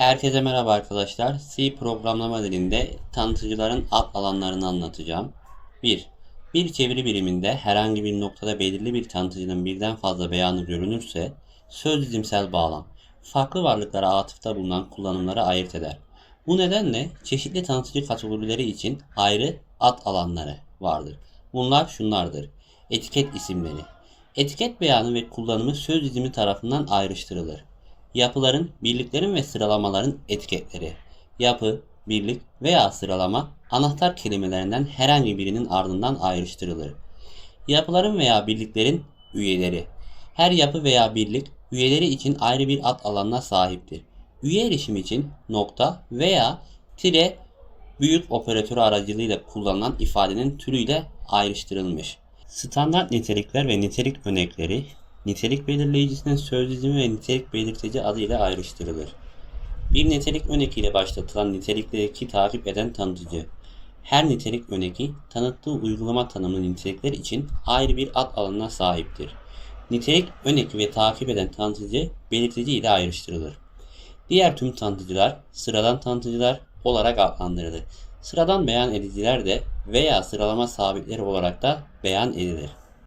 Herkese merhaba arkadaşlar. C programlama dilinde tanıtıcıların alt alanlarını anlatacağım. 1. Bir çeviri biriminde herhangi bir noktada belirli bir tanıtıcının birden fazla beyanı görünürse söz dizimsel bağlam farklı varlıklara atıfta bulunan kullanımları ayırt eder. Bu nedenle çeşitli tanıtıcı kategorileri için ayrı ad alanları vardır. Bunlar şunlardır. Etiket isimleri. Etiket beyanı ve kullanımı söz dizimi tarafından ayrıştırılır. Yapıların, birliklerin ve sıralamaların etiketleri. Yapı, birlik veya sıralama anahtar kelimelerinden herhangi birinin ardından ayrıştırılır. Yapıların veya birliklerin üyeleri. Her yapı veya birlik üyeleri için ayrı bir ad alanına sahiptir. Üye erişim için nokta veya tire büyük operatörü aracılığıyla kullanılan ifadenin türüyle ayrıştırılmış. Standart nitelikler ve nitelik örnekleri nitelik belirleyicisinin söz dizimi ve nitelik belirtici adıyla ayrıştırılır. Bir nitelik örnekiyle başlatılan nitelikteki takip eden tanıtıcı. Her nitelik örneki tanıttığı uygulama tanımlı nitelikler için ayrı bir ad alanına sahiptir. Nitelik örneki ve takip eden tanıtıcı belirtici ile ayrıştırılır. Diğer tüm tanıtıcılar sıradan tanıtıcılar olarak adlandırılır. Sıradan beyan ediciler de veya sıralama sabitleri olarak da beyan edilir.